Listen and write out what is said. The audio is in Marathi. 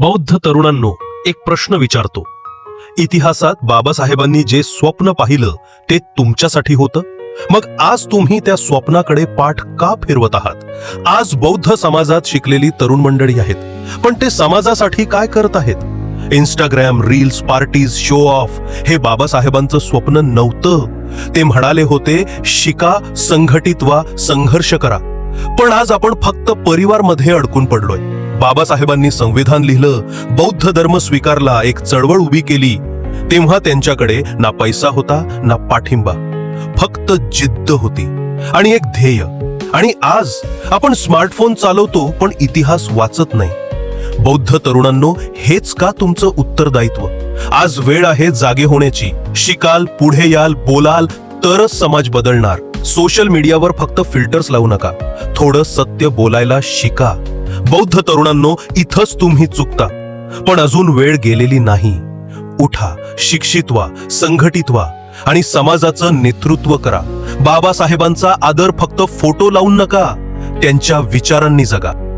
बौद्ध तरुणांनो एक प्रश्न विचारतो. इतिहासात बाबासाहेबांनी जे स्वप्न पाहिलं ते तुमच्यासाठी होतं? मग आज तुम्ही त्या स्वप्नाकडे पाठ का फिरवत आहात? आज बौद्ध समाजात शिकलेली तरुण मंडळी आहेत पण ते समाजासाठी काय करत आहेत? Instagram reels parties show off हे बाबासाहेबांचं स्वप्न नव्हतं. ते म्हणाले होते शिका संघटित वा संघर्ष करा. पण आज आपण फक्त परिवारमध्ये अडकून पडलोय. बाबासाहेबांनी संविधान लिहिलं बौद्ध धर्म स्वीकारला एक चळवळ उभी केली. तेव्हा त्यांच्याकडे ना पैसा होता ना पाठिंबा. फक्त जिद्द होती. आणि एक ध्येय. आणि आज आपण स्मार्टफोन चालवतो पण इतिहास वाचत नाही. बौद्ध तरुणांनो हेच का तुमचं उत्तरदायित्व? आज वेळ आहे जागे होण्याची. शिकाल पुढे याल बोलाल तरच समाज बदलणार. सोशल मीडियावर फक्त फिल्टर्स लावू नका. थोडं सत्य बोलायला शिका. बौद्ध तरुणांनो इथंच तुम्ही चुकता. पण अजून वेळ गेलेली नाही. उठा शिक्षित व्हा संघटित व्हा आणि समाजाचं नेतृत्व करा. बाबासाहेबांचा आदर फक्त फोटो लावून नका त्यांच्या विचारांनी जगा.